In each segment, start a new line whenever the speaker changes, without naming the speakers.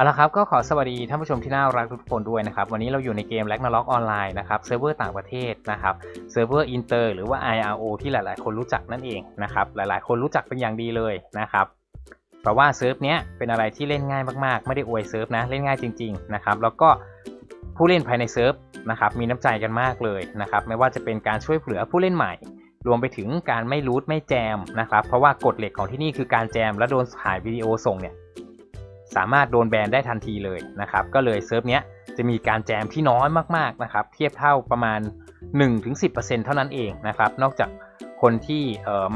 เอาละครับก็ขอสวัสดีท่านผู้ชมที่น่ารักทุกคนด้วยนะครับ วันนี้เราอยู่ในเกม r a g n a r o k ออนไลน์นะครับเซิร์ฟเวอร์ต่างประเทศนะครับเซิร์ฟเวอร์อินเตอร์หรือว่า IRO ที่หลาย ๆ คนรู้จักนั่นเองนะครับหลาย ๆ คนรู้จักเป็นอย่างดีเลยนะครับเพราะว่าเซิร์ฟเนี้ยเป็นอะไรที่เล่นง่ายมาก ๆ ไม่ได้อวยเซิร์ฟนะเล่นง่ายจริง ๆ นะครับแล้วก็ผู้เล่นภายในเซิร์ฟนะครับมีน้ำใจกันมากเลยนะครับไม่ว่าจะเป็นการช่วยเหลือผู้เล่นใหม่ รวมไปถึงการไม่รูทไม่แจมนะครับเพราะว่ากฎเหล็กของที่นี่คือการแจมและโดนถ่ายวิดีโอส่งเนี่ย สามารถโดนแบนได้ทันทีเลยนะครับ ก็เลยเซิร์ฟเนี้ยจะมีการแจมที่น้อยมากๆนะครับ เทียบเท่าประมาณ 1-10%เท่านั้นเองนะครับ นอกจากคนที่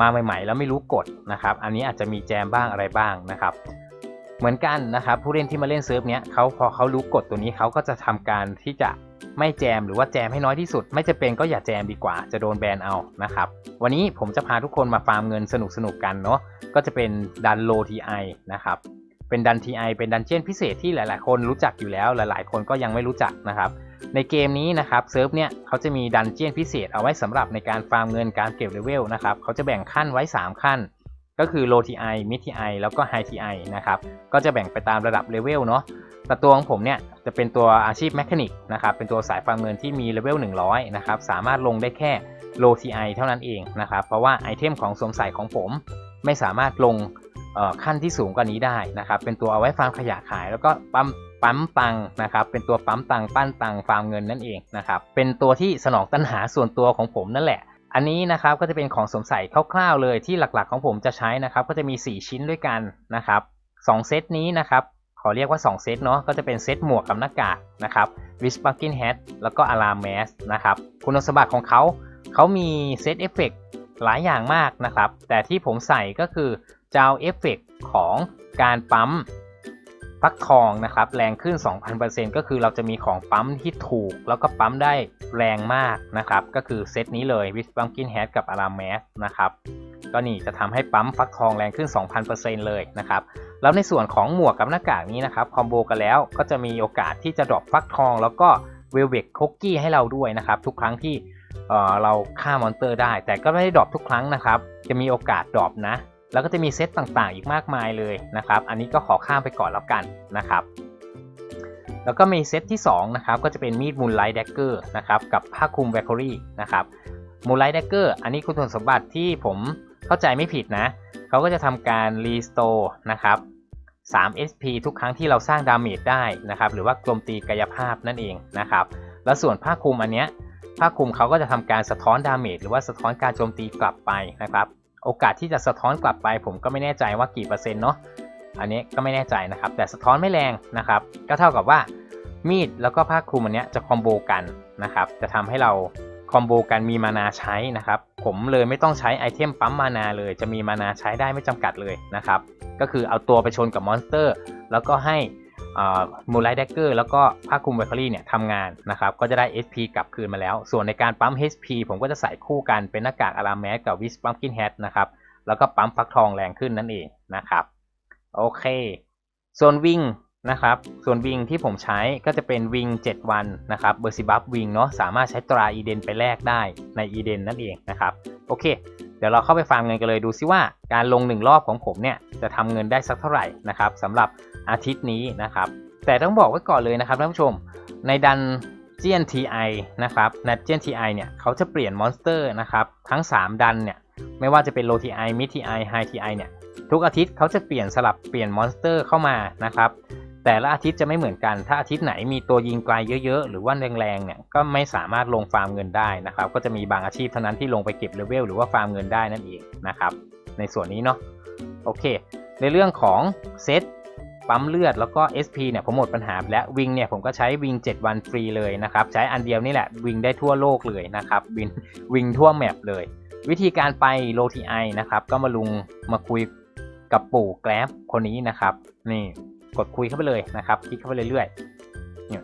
มาใหม่ ๆ แล้วไม่รู้กฎนะครับ อันนี้อาจจะมีแจมบ้างอะไรบ้างนะครับ เหมือนกันนะครับ ผู้เล่นที่มาเล่นเซิร์ฟเนี้ยเขาพอเขารู้กฎตัวนี้เขาก็จะทำการที่จะไม่แจมหรือว่าแจมให้น้อยที่สุด ไม่จะเป็นก็อย่าแจมดีกว่าจะโดนแบนเอานะครับ วันนี้ผมจะพาทุกคนมาฟาร์มเงินสนุกๆกันเนาะก็จะเป็นดันโลทีไอนะครับ เป็นดัน TI เป็นดันเจียนพิเศษที่หลาย ๆ คนรู้จักอยู่แล้วหลาย ๆ คนก็ยังไม่รู้จักนะครับ ในเกมนี้นะครับเซิร์ฟเนี่ยเขาจะมีดันเจียนพิเศษเอาไว้สำหรับในการฟาร์มเงินการเก็บเลเวลนะครับเขาจะแบ่งขั้นไว้ 3 ขั้น ก็คือ low TI mid TI แล้วก็ high TI นะครับก็จะแบ่งไปตามระดับเลเวลเนาะแต่ตัวของผมเนี่ยจะเป็นตัวอาชีพแมคานิกนะครับเป็นตัวสายฟาร์มเงินที่มีเลเวล100นะครับสามารถลงได้แค่ low TI เท่านั้นเองนะครับเพราะว่าไอเทมของสวมใส่ของผมไม่สามารถลง ขั้นที่สูงกว่านี้ได้นะครับ เป็นตัวเอาไว้ฟาร์มขยะขาย แล้วก็ปั๊มปั๊มตังค์นะครับ เป็นตัวปั๊มตังค์ปั้นตังค์ฟาร์มเงินนั่นเองนะครับ เป็นตัวที่สนองตัณหาส่วนตัวของผมนั่นแหละ อันนี้นะครับก็จะเป็นของสวมใส่คร่าวๆเลยที่หลักๆของผมจะใช้นะครับ ก็จะมี 4 ชิ้นด้วยกันนะครับสองเซตนี้นะครับขอเรียกว่า 2 เซตเนาะก็จะเป็นเซตหมวกกับหน้ากากนะครับ w i s p a r k i n Hat แล้วก็ Alarm Mask นะครับคุณสมบัติของเขาเขามีเซตเอฟเฟกหลายอย่างมากนะครับ แต่ที่ผมใส่ก็คือ จะเอาเอฟเฟกของการปั๊มฟักทองนะครับ แรงขึ้น 2,000%ก็คือเราจะมีของปั๊มที่ถูก แล้วก็ปั๊มได้แรงมากนะครับ ก็คือเซตนี้เลย w i s p a r k i n Hat กับ Alarm Mask นะครับก็นี่จะทำให้ปั๊มฟักทองแรงขึ้น 2,000%เลยนะครับ แล้วในส่วนของหมวกกับหน้ากากนี้นะครับคอมโบกันแล้วก็จะมีโอกาสที่จะดรอปฟักทอง แล้วก็เวลเวกคุกกี้ให้เราด้วยนะครับ ทุกครั้งที่เเราฆ่ามอนสเตอร์ได้ แต่ก็ไม่ได้ดรอปทุกครั้งนะครับ จะมีโอกาสดรอปนะ แล้วก็จะมีเซตต่างๆ อีกมากมายเลยนะครับ อันนี้ก็ขอข้ามไปก่อนแล้วกันนะครับ แล้วก็มีเซตที่2นะครับก็จะเป็นมีดมูลไลท์แดกเกอร์นะครับกับผ้าคลุมแวคอรี่นะครับมูลไลท์แดกเกอร์อันนี้คุณสมบัติที่ผมเข้าใจไม่ผิดนะเขาก็จะทำการรีสโตร์นะครับ3 SP ทุกครั้งที่เราสร้างดาเมจได้นะครับ หรือว่ากลมตีกายภาพนั่นเองนะครับ แล้วส่วนผ้าคลุมอันเนี้ยผ้าคลุมเขาก็จะทำการสะท้อนดาเมจหรือว่าสะท้อนการโจมตีกลับไปนะครับ โอกาสที่จะสะท้อนกลับไป ผมก็ไม่แน่ใจว่ากี่เปอร์เซ็นต์เนาะอันนี้ก็ไม่แน่ใจนะครับ แต่สะท้อนไม่แรงนะครับ ก็เท่ากับว่ามีดแล้วก็ผ้าคลุมอันเนี้ยจะคอมโบกันนะครับจะทำให้เราคอมโบกันมีมานาใช้นะครับ ผมเลยไม่ต้องใช้ไอเทมปั๊มมานาเลย จะมีมานาใช้ได้ไม่จำกัดเลยนะครับ ก็คือเอาตัวไปชนกับมอนสเตอร์ แล้วก็ให้ มูไลท์แดกเกอร์แล้วก็ผ้าคลุมไวคอรี่เนี่ยทำงานนะครับ ก็จะได้ SP กลับคืนมาแล้ว ส่วนในการปั๊ม HP ผมก็จะใส่คู่กันเป็นหน้ากากอารามแมสกับวิสปัมกินแฮทนะครับ แล้วก็ปั๊มฟักทองแรงขึ้นนั่นเองนะครับ โอเค ส่วนวิ่ง นะครับ ส่วนวิงที่ผมใช้ก็จะเป็นวิง 7 วันนะครับเบอร์ซิบัฟวิงเนาะสามารถใช้ตราอีเดนไปแลกได้ในอีเดนนั่นเองนะครับ โอเค เดี๋ยวเราเข้าไปฟาร์มเงินกันเลยดูซิว่าการลง 1 รอบของผมเนี่ยจะทำเงินได้สักเท่าไหร่นะครับสำหรับอาทิตย์นี้นะครับ แต่ต้องบอกไว้ก่อนเลยนะครับท่านผู้ชมในดันเจียน TI นะครับในเจียน TI เนี่ยเขาจะเปลี่ยนมอนสเตอร์นะครับทั้ง 3 ดันเนี่ยไม่ว่าจะเป็น low TI mid TI high TI เนี่ยทุกอาทิตย์เขาจะเปลี่ยนสลับเปลี่ยนมอนสเตอร์เข้ามานะครับ แต่ละอาทิตย์จะไม่เหมือนกัน ถ้าอาทิตย์ไหนมีตัวยิงไกลเยอะๆ หรือว่าแรงๆ เนี่ย ก็ไม่สามารถลงฟาร์มเงินได้นะครับ ก็จะมีบางอาชีพเท่านั้นที่ลงไปเก็บเลเวลหรือว่าฟาร์มเงินได้นั่นเองนะครับ ในส่วนนี้เนาะ โอเค ในเรื่องของเซตปั๊มเลือดแล้วก็ SP เนี่ยผมหมดปัญหาแล้ววิงเนี่ยผมก็ใช้วิง 7 วันฟรีเลยนะครับ ใช้อันเดียวนี่แหละวิงได้ทั่วโลกเลยนะครับวิงวิงทั่วแมปเลย วิธีการไปโลทีไอนะครับก็มาลุงมาคุยกับปู่แกร็บคนนี้นะครับนี่ กดคุยเข้าไปเลยนะครับ คลิกเข้าไปเรื่อยๆเนี่ย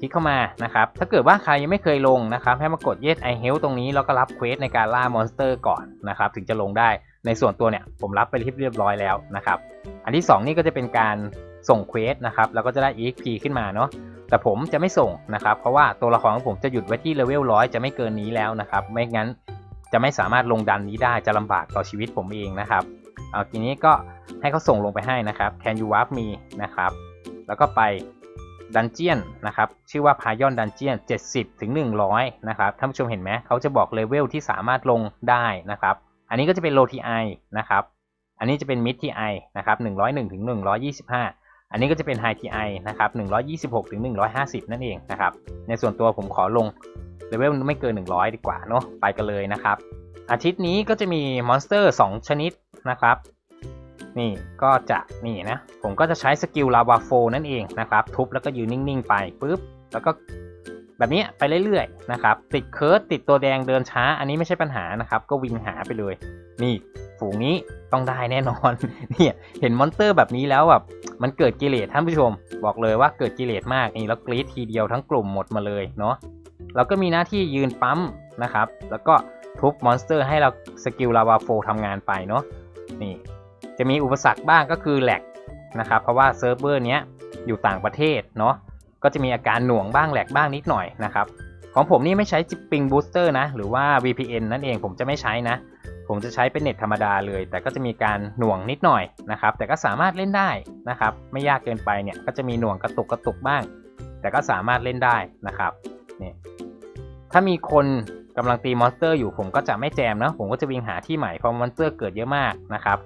คลิกเข้ามานะครับ ถ้าเกิดว่าใครยังไม่เคยลงนะครับ ให้มากด yes I help ตรงนี้แล้วก็รับเควสในการล่ามอนสเตอร์ก่อนนะครับ ถึงจะลงได้ในส่วนตัวเนี่ยผมรับไปเรียบร้อยแล้วนะครับ อันที่ 2 นี่ก็จะเป็นการส่งเควสนะครับ แล้วก็จะได้ EXP ขึ้นมาเนาะแต่ผมจะไม่ส่งนะครับ เพราะว่าตัวละครของผมจะหยุดไว้ที่เลเวลร้อยจะไม่เกินนี้แล้วนะครับ ไม่งั้นจะไม่สามารถลงดันนี้ได้จะลำบากต่อชีวิตผมเองนะครับ เอาทีนี้ก็ให้เขาส่งลงไปให้นะครับ can you warp me นะครับ แล้วก็ไปดันเจียนนะครับ ชื่อว่าพายอนดันเจียน70ถึง100 นะครับ ท่านผู้ชมเห็นไหม เขาจะบอกเลเวลที่สามารถลงได้นะครับ อันนี้ก็จะเป็นโลทีไอนะครับ อันนี้จะเป็นมิดทีไอนะครับ101ถึง125 อันนี้ก็จะเป็นไฮทีไอนะครับ126ถึง150 นั่นเองนะครับ ในส่วนตัวผมขอลงเลเวลไม่เกิน 100 ดีกว่าเนาะ ไปกันเลยนะครับ อาทิตย์นี้ก็จะมีมอนสเตอร์ 2 ชนิด นะครับ นี่ก็จะนี่นะ ผมก็จะใช้สกิลลาวาโฟนั่นเองนะครับ ทุบแล้วก็ยืนนิ่งๆไปปุ๊บแล้วก็แบบนี้ไปเรื่อยๆนะครับ ติดเคิร์ดติดตัวแดงเดินช้า อันนี้ไม่ใช่ปัญหานะครับ ก็วิ่งหาไปเลย นี่ฝูงนี้ต้องได้แน่นอน เนี่ยเห็นมอนสเตอร์แบบนี้แล้วแบบมันเกิดกิเลสท่านผู้ชม บอกเลยว่าเกิดกิเลสมากนี่แล้วกรีดทีเดียวทั้งกลุ่มหมดมาเลยเนาะเราก็มีหน้าที่ยืนปั๊มนะครับ แล้วก็ทุบมอนสเตอร์ให้เราสกิลลาวาโฟทำงานไปเนาะ นี่จะมีอุปสรรคบ้างก็คือแหลกนะครับ เพราะว่าเซิร์ฟเวอร์เนี้ยอยู่ต่างประเทศเนาะก็จะมีอาการหน่วงบ้างแหลกบ้างนิดหน่อยนะครับ ของผมนี่ไม่ใช้จิปปิงบูสเตอร์นะ หรือว่า VPN นั่นเองผมจะไม่ใช้นะ ผมจะใช้เป็นเน็ตธรรมดาเลย แต่ก็จะมีการหน่วงนิดหน่อยนะครับ แต่ก็สามารถเล่นได้นะครับ ไม่ยากเกินไปเนี่ยก็จะมีหน่วงกระตุกกระตุกบ้าง แต่ก็สามารถเล่นได้นะครับนี่ถ้ามีคน กำลังตีมอนสเตอร์อยู่ผมก็จะไม่แจมนะผมก็จะวิ่งหาที่ใหม่เพราะมอนสเตอร์เกิดเยอะมากนะครับ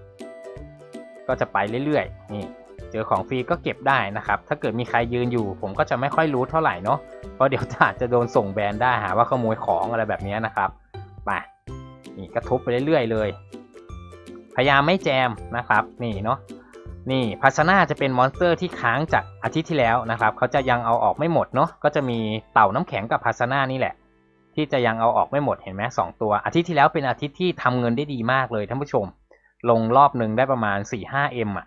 ก็จะไปเรื่อยๆนี่เจอของฟรีก็เก็บได้นะครับ ถ้าเกิดมีใครยืนอยู่ ผมก็จะไม่ค่อยรู้เท่าไหร่เนาะ เพราะเดี๋ยวอาจจะโดนส่งแบนได้หาว่าขโมยของอะไรแบบนี้นะครับ ไป นี่ก็ทุบไปเรื่อยๆเลย พยายามไม่แจมนะครับ นี่เนาะ นี่พัชนาจะเป็นมอนสเตอร์ที่ค้างจากอาทิตย์ที่แล้วนะครับ เขาจะยังเอาออกไม่หมดเนาะ ก็จะมีเต่าน้ำแข็งกับพัชนานี่แหละ ที่จะยังเอาออกไม่หมดเห็นไหมสองตัว อาทิตย์ที่แล้วเป็นอาทิตย์ที่ทำเงินได้ดีมากเลยท่านผู้ชม ลงรอบหนึ่งได้ประมาณ 4-5M อะ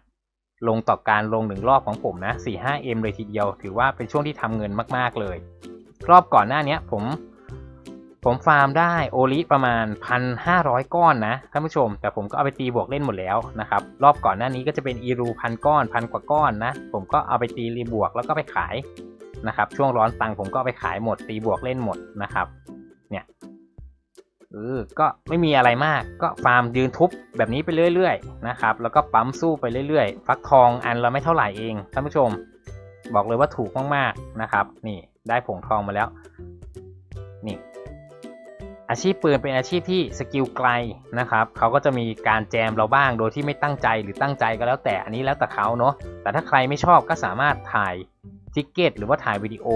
ลงต่อการลงหนึ่งรอบของผมนะ 4-5M เลยทีเดียว ถือว่าเป็นช่วงที่ทำเงินมากๆเลย รอบก่อนหน้านี้ผม ผมฟาร์มได้โอลิประมาณ 1,500 ก้อนนะท่านผู้ชม แต่ผมก็เอาไปตีบวกเล่นหมดแล้วนะครับ รอบก่อนหน้านี้ก็จะเป็นอีรูพันก้อนพันกว่าก้อนนะ ผมก็เอาไปตีรีบวกแล้วก็ไปขายนะครับ ช่วงร้อนตังค์ผมก็เอาไปขายหมดตีบวกเล่นหมดนะครับ เนี่ยเออก็ไม่มีอะไรมากก็ฟาร์มยืนทุบแบบนี้ไปเรื่อยๆนะครับ แล้วก็ปั๊มสู้ไปเรื่อยๆ ฟักทองอันละไม่เท่าไหร่เองท่านผู้ชม บอกเลยว่าถูกมากๆนะครับ นี่ได้ผงทองมาแล้ว นี่ อาชีพปืนเป็นอาชีพที่สกิลไกลนะครับเขาก็จะมีการแจมเราบ้างโดยที่ไม่ตั้งใจหรือตั้งใจก็แล้วแต่อันนี้แล้วแต่เขาเนาะแต่ถ้าใครไม่ชอบก็สามารถถ่ายทิกเก็ตหรือว่าถ่ายวิดีโอ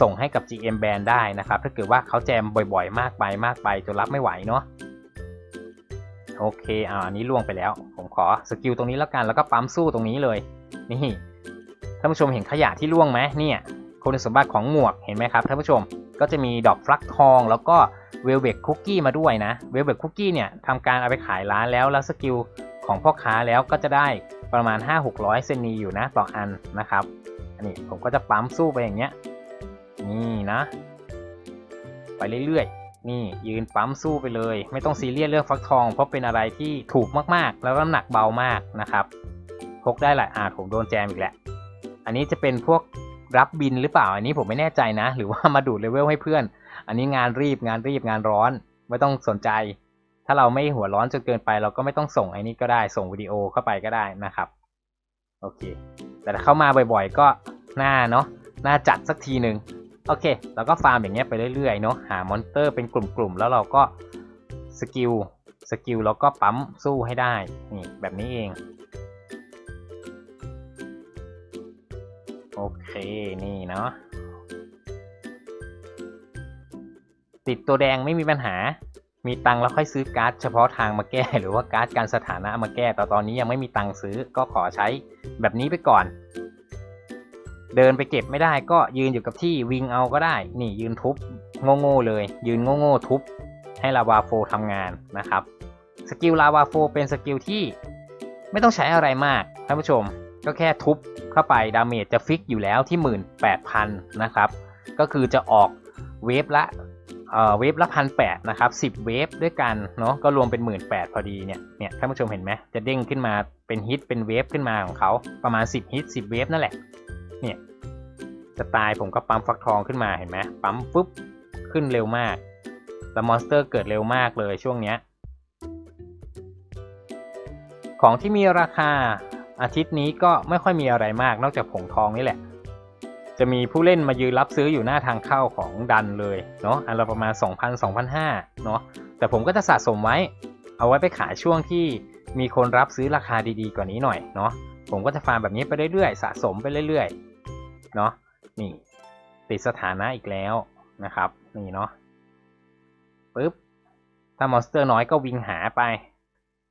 ส่งให้กับ GM Band ได้นะครับ ถ้าเกิดว่าเขาแจมบ่อยๆ มากไปมากไปจนรับไม่ไหวเนาะโอเคอ่านี้ล่วงไปแล้ว ผมขอสกิลตรงนี้แล้วกันแล้วก็ปั๊มสู้ตรงนี้เลย นี่ท่านผู้ชมเห็นขยะที่ล่วงไหมเนี่ยคุณสมบัติของหมวกเห็นไหมครับท่านผู้ชมก็จะมีดอกฟลักทอง แล้วก็เวลเบกคุกกี้มาด้วยนะเวลเบกคุกกี้เนี่ยทำการเอาไปขายร้านแล้วแล้วสกิลของพ่อค้าแล้วก็จะได้ประมาณ 5-600 เซนนีอยู่นะต่ออันนะครับ อันนี้ผมก็จะปั๊มสู้ไปอย่างเงี้ย นี่นะ ไปเรื่อยๆ นี่ยืนปั๊มสู้ไปเลย ไม่ต้องซีเรียสเรื่องฟักทอง เพราะเป็นอะไรที่ถูกมากๆ แล้วน้ำหนักเบามากนะครับพกได้หลายอาจผมโดนแจมอีกแหล้วอันนี้จะเป็นพวกรับบินหรือเปล่า อันนี้ผมไม่แน่ใจนะ หรือว่ามาดูดเลเวลให้เพื่อน อันนี้งานรีบงานรีบงานร้อน ไม่ต้องสนใจ ถ้าเราไม่หัวร้อนจนเกินไป เราก็ไม่ต้องส่งไอ้นี้ก็ได้ ส่งวิดีโอเข้าไปก็ได้นะครับ โอเค แต่ถ้าเข้ามาบ่อยๆ ก็หน่าเนาะ หน่าจัดสักทีหนึ่ง โอเค เราก็ฟาร์มอย่างเงี้ยไปเรื่อยๆเนาะ หามอนเตอร์เป็นกลุ่มๆ แล้วเราก็สกิล สกิลแล้วก็ปั๊มสู้ให้ได้ นี่แบบนี้เอง โอเค นี่เนาะ ติดตัวแดงไม่มีปัญหา มีตังแล้วค่อยซื้อการ์ดเฉพาะทางมาแก้ หรือว่าการ์ดการสถานะมาแก้ แต่ตอนนี้ยังไม่มีตังซื้อ ก็ขอใช้แบบนี้ไปก่อน เดินไปเก็บไม่ได้ก็ยืนอยู่กับที่วิงเอาก็ได้ นี่ยืนทุบโง่ๆเลย ยืนโง่ๆทุบให้ลาวาโฟทำงานนะครับสกิลลาวาโฟเป็นสกิลที่ไม่ต้องใช้อะไรมากท่านผู้ชม ก็แค่ทุบเข้าไปดาเมจจะฟิกอยู่แล้วที่ 18,000 นะครับ ก็คือจะออกเวฟละเอ่อเวฟละพันแปดนะครับสิบเวฟด้วยกันเนาะก็รวมเป็นหมื่นแปดพอดีเนี่ยเนี่ยท่านผู้ชมเห็นไหมจะเด้งขึ้นมาเป็นฮิตเป็นเวฟขึ้นมาของเขาประมาณ 10 ฮิต 10 เวฟนั่นแหละ เนี่ยสไตล์ผมก็ปั๊มฟักทองขึ้นมาเห็นไหมปั๊มปุ๊บขึ้นเร็วมากแล้วมอนสเตอร์เกิดเร็วมากเลยช่วงเนี้ยของที่มีราคาอาทิตย์นี้ก็ไม่ค่อยมีอะไรมากนอกจากผงทองนี่แหละ จะมีผู้เล่นมายืนรับซื้ออยู่หน้าทางเข้าของดันเลยเนาะอันละประมาณ 2,000 2,500เนาะแต่ผมก็จะสะสมไว้ เอาไว้ไปขายช่วงที่มีคนรับซื้อราคาดีๆกว่านี้หน่อยเนาะผมก็จะฟาร์มแบบนี้ไปเรื่อยๆ สะสมไปเรื่อยๆ เนาะนี่ติดสถานะอีกแล้วนะครับ นี่เนาะปึ๊บถ้ามอนสเตอร์น้อยก็วิ่งหาไป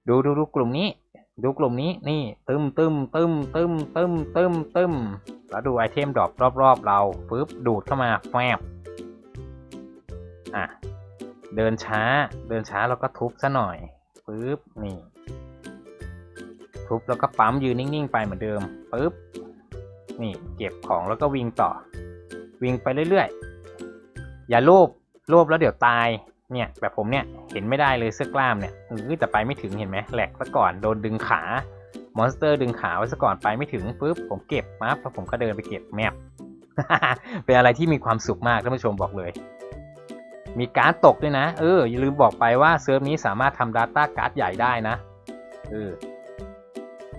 ดูดูดูกลุ่มนี้ ดูกลุ่มนี้นี่ตึมตึมตึมตึมตึมตึมตึมแล้วดูไอเทมดรอปรอบๆเราปึ๊บดูดเข้ามาแฟบอะเดินช้า เดินช้าแล้วก็ทุบซะหน่อยปึ๊บนี่ ทุบแล้วก็ปั๊มยืนนิ่งๆไปเหมือนเดิมปึ๊บ นี่เก็บของแล้วก็วิ่งต่อ วิ่งไปเรื่อยๆ อย่าลภโลภแล้วเดี๋ยวตายเนี่ยแบบผมเนี่ยเห็นไม่ได้เลยเสื้อกล้ามเนี่ยเออแต่ไปไม่ถึงเห็นไหมแหลกซะก่อนโดนดึงขามอนสเตอร์ดึงขาไว้ซะก่อนไปไม่ถึงปุ๊บผมเก็บมาแล้วผมก็เดินไปเก็บแมปเป็นอะไรที่มีความสุขมากท่านผู้ชมบอกเลย มีการ์ดตกด้วยนะ เอออย่าลืมบอกไปว่าเซิร์ฟนี้สามารถทำ Data การ์ดใหญ่ได้นะเออ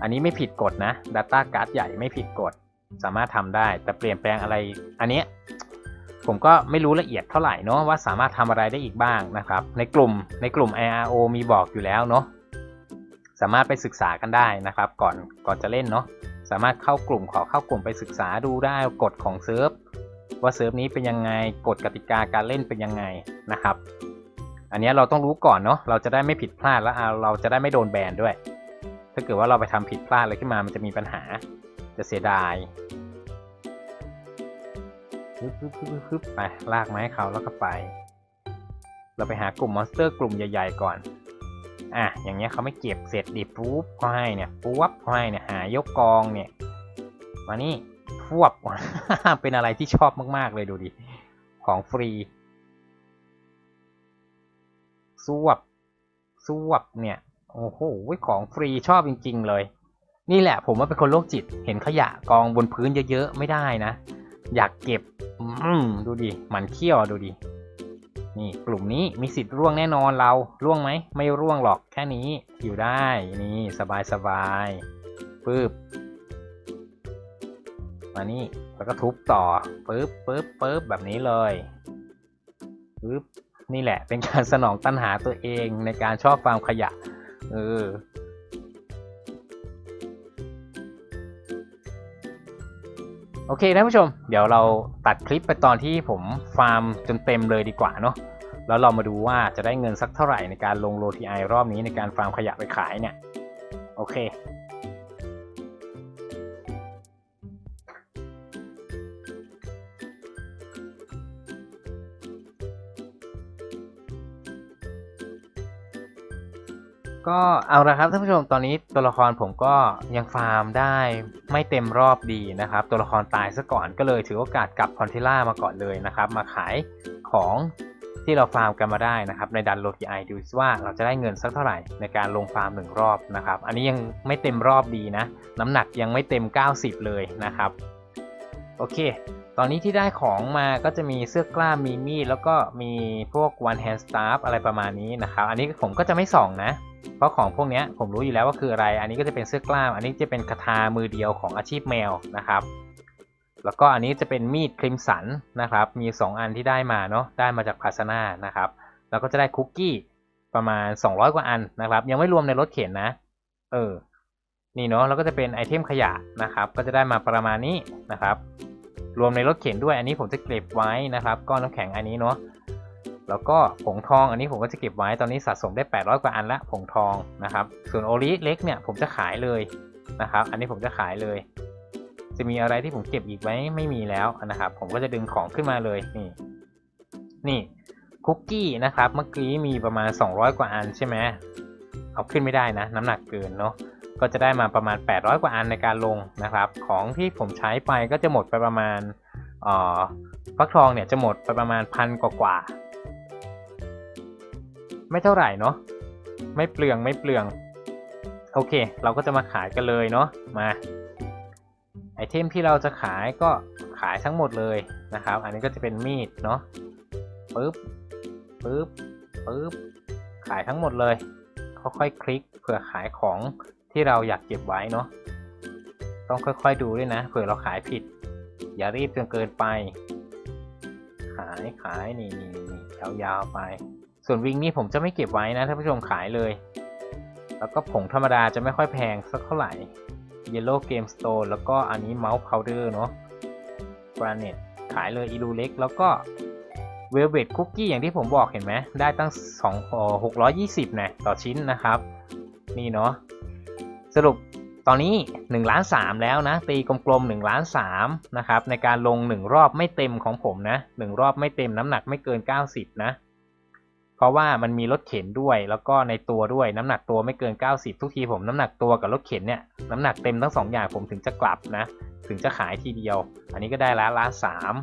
อันนี้ไม่ผิดกฎนะ Data การ์ดใหญ่ไม่ผิดกฎ สามารถทำได้ แต่เปลี่ยนแปลงอะไรอันนี้ผมก็ไม่รู้ละเอียดเท่าไหร่เนาะว่าสามารถทำอะไรได้อีกบ้างนะครับ ในกลุ่มในกลุ่ม IRO มีบอกอยู่แล้วเนาะสามารถไปศึกษากันได้นะครับ ก่อนก่อนจะเล่นเนาะสามารถเข้ากลุ่มขอเข้ากลุ่มไปศึกษาดูได้กฎของเซิร์ฟว่าเซิร์ฟนี้เป็นยังไงกฎกติกาการเล่นเป็นยังไงนะครับ อันนี้เราต้องรู้ก่อนเนาะเราจะได้ไม่ผิดพลาดแล้วเราจะได้ไม่โดนแบนด้วย ถ้าเกิดว่าเราไปทำผิดพลาดอะไรขึ้นมามันจะมีปัญหา จะเสียดายฮึบฮึบฮึบฮึบไปลากไมาให้เขาแล้วก็ไป เราไปหากลุ่มมอนสเตอร์กลุ่มใหญ่ๆก่อน อะ อย่างเงี้ยเขาไม่เก็บเสร็จดิปุ๊บก็ให้เนี่ยปุ๊บก็ให้เนี่ยหายกกองเนี่ย มานี่ฟวบ เป็นอะไรที่ชอบมากๆเลยดูดิ ของฟรีสวบสวบเนี่ย โอ้โห ของฟรีชอบจริง ๆ เลย นี่แหละผมว่าเป็นคนโรคจิต เห็นขยะกองบนพื้นเยอะๆ ไม่ได้นะ อยากเก็บ อืมดูดิมันเขี้ยวดูดิ นี่กลุ่มนี้มีสิทธิ์ร่วงแน่นอนเรา ร่วงไหม ไม่ร่วงหรอกแค่นี้ อยู่ได้ นี่สบายสบายปึ๊บ มานี่ แล้วก็ทุบต่อปึ๊บปึ๊บปึ๊บแบบนี้เลยปึ๊บ นี่แหละเป็นการสนองตัณหาตัวเองในการชอบฟาร์มขยะ เออ โอเคท่านผู้ชม เดี๋ยวเราตัดคลิปไปตอนที่ผมฟาร์มจนเต็มเลยดีกว่าเนาะแล้วเรามาดูว่าจะได้เงินสักเท่าไหร่ในการลงโลทีไอรอบนี้ในการฟาร์มขยะไปขายเนี่ย โอเค ก็เอาละครับท่านผู้ชมตอนนี้ตัวละครผมก็ยังฟาร์มได้ไม่เต็มรอบดีนะครับ ตัวละครตายซะก่อนก็เลยถือโอกาสกลับคอนเทล่ามาก่อนเลยนะครับ มาขายของที่เราฟาร์มกันมาได้นะครับ ในดันโลทีไอดูว่าเราจะได้เงินสักเท่าไหร่ในการลงฟาร์มหนึ่งรอบนะครับ อันนี้ยังไม่เต็มรอบดีนะ น้ำหนักยังไม่เต็ม 90 เลยนะครับ โอเค ตอนนี้ที่ได้ของมาก็จะมีเสื้อกล้ามมีมีดแล้วก็มีพวก one hand staff อะไรประมาณนี้นะครับ อันนี้ผมก็จะไม่ส่องนะ เพราะของพวกนี้ผมรู้อยู่แล้วว่าคืออะไร อันนี้ก็จะเป็นเสื้อกล้าม อันนี้จะเป็นคาถามือเดียวของอาชีพแมวนะครับ แล้วก็อันนี้จะเป็นมีดคริมสันนะครับ มี 2 อันที่ได้มาเนาะ ได้มาจากพาสนานะครับ แล้วก็จะได้คุกกี้ประมาณ 200 กว่าอันนะครับ ยังไม่รวมในรถเข็นนะ เออ นี่เนาะ แล้วก็จะเป็นไอเทมขยะนะครับ ก็จะได้มาประมาณนี้นะครับ รวมในรถเข็นด้วย อันนี้ผมจะเก็บไว้นะครับ ก้อนน้ำแข็งอันนี้เนาะ แล้วก็ผงทองอันนี้ผมก็จะเก็บไว้ตอนนี้สะสมได้ 800 กว่าอันละผงทองนะครับ ส่วนโอลิเล็กเนี่ยผมจะขายเลยนะครับ อันนี้ผมจะขายเลย จะมีอะไรที่ผมเก็บอีกไหมไม่มีแล้วนะครับ ผมก็จะดึงของขึ้นมาเลยนี่ นี่คุกกี้นะครับ เมื่อกี้มีประมาณ 200 กว่าอันใช่ไหมเอาขึ้นไม่ได้นะ น้ำหนักเกินเนาะก็จะได้มาประมาณ 800 กว่าอันในการลงนะครับ ของที่ผมใช้ไปก็จะหมดไปประมาณอ่อฟักทองเนี่ยจะหมดไปประมาณพันกว่า ไม่เท่าไหร่เนาะไม่เปลืองไม่เปลือง โอเค เราก็จะมาขายกันเลยเนาะมาไอเทมที่เราจะขายก็ขายทั้งหมดเลยนะครับ อันนี้ก็จะเป็นมีดเนาะปึ๊บปึ๊บปึ๊บขายทั้งหมดเลยค่อยๆคลิกเผื่อขายของที่เราอยากเก็บไว้เนาะต้องค่อยๆดูด้วยนะเผื่อเราขายผิด อย่ารีบจนเกินไป ขายขายนี่นี่นี่ยาวๆไป ส่วนวิงนี่ผมจะไม่เก็บไว้นะท่านผู้ชมขายเลย แล้วก็ผงธรรมดาจะไม่ค่อยแพงสักเท่าไหร่ Yellow Game Stone แล้วก็อันนี้ Mouse Powder เนาะ Granite ขายเลยอีลูเล็กแล้วก็ Velvet Cookie อย่างที่ผมบอกเห็นไหมได้ตั้ง2เอ่อ620นะต่อชิ้นนะครับ นี่เนาะสรุปตอนนี้1ล้าน3แล้วนะ ตีกลมๆ1ล้าน3นะครับ ในการลง 1 รอบไม่เต็มของผมนะ 1 รอบไม่เต็มน้ำหนักไม่เกิน 90 นะ ราะว่ามันมีรถเข็นด้วย แล้วก็ในตัวด้วยน้ำหนักตัวไม่เกิน 90 ทุกทีผมน้ำหนักตัวกับรถเข็นเนี่ยน้ำหนักเต็มทั้งสองอย่างผมถึงจะกลับนะ ถึงจะขายทีเดียว อันนี้ก็ได้ละล้านสาม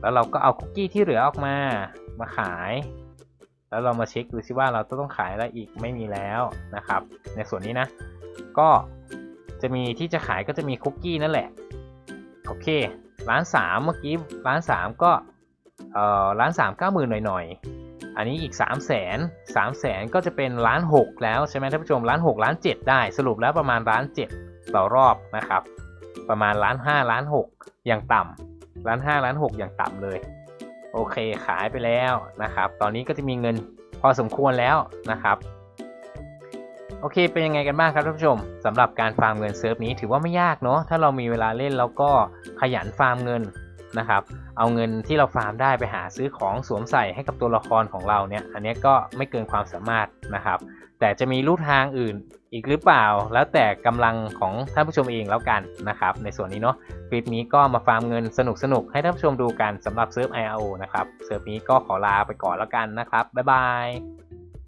แล้วเราก็เอาคุกกี้ที่เหลือออกมามาขาย แล้วเรามาเช็คดูซิว่าเราต้องขายอะไรอีกไม่มีแล้วนะครับ ในส่วนนี้นะ ก็จะมีที่จะขายก็จะมีคุกกี้นั่นแหละโอเคล้านสามเมื่อกี้ล้านสามก็เอ่อล้านสามเก้าหมื่นหน่อยๆ อันนี้อีก 3 0 0 0 0 0 3 0 0 0 0 ก็จะเป็นล้านหกแล้วใช่ไหมท่านผู้ชมล้านหกล้านเจ็ดได้สรุปแล้วประมาณล้านเจ็ดต่อรอบนะครับ ประมาณล้านห้าล้านหกอย่างต่ำล้านห้าล้านหกอย่างต่ำเลย โอเคขายไปแล้วนะครับ ตอนนี้ก็จะมีเงินพอสมควรแล้วนะครับโอเค เป็นยังไงกันบ้างครับท่านผู้ชมสำหรับการฟาร์มเงินเซิร์ฟนี้ถือว่าไม่ยากเนาะถ้าเรามีเวลาเล่นแล้วก็ขยันฟาร์มเงิน นะครับ เอาเงินที่เราฟาร์มได้ไปหาซื้อของสวมใส่ให้กับตัวละครของเราเนี่ย อันนี้ก็ไม่เกินความสามารถนะครับ แต่จะมีลู่ทางอื่นอีกหรือเปล่า แล้วแต่กำลังของท่านผู้ชมเองแล้วกันนะครับ ในส่วนนี้เนาะ คลิปนี้ก็มาฟาร์มเงินสนุกๆให้ท่านผู้ชมดูกันสำหรับเซิร์ฟ IRO นะครับ เซิร์ฟนี้ก็ขอลาไปก่อนแล้วกันนะครับ บ๊ายบาย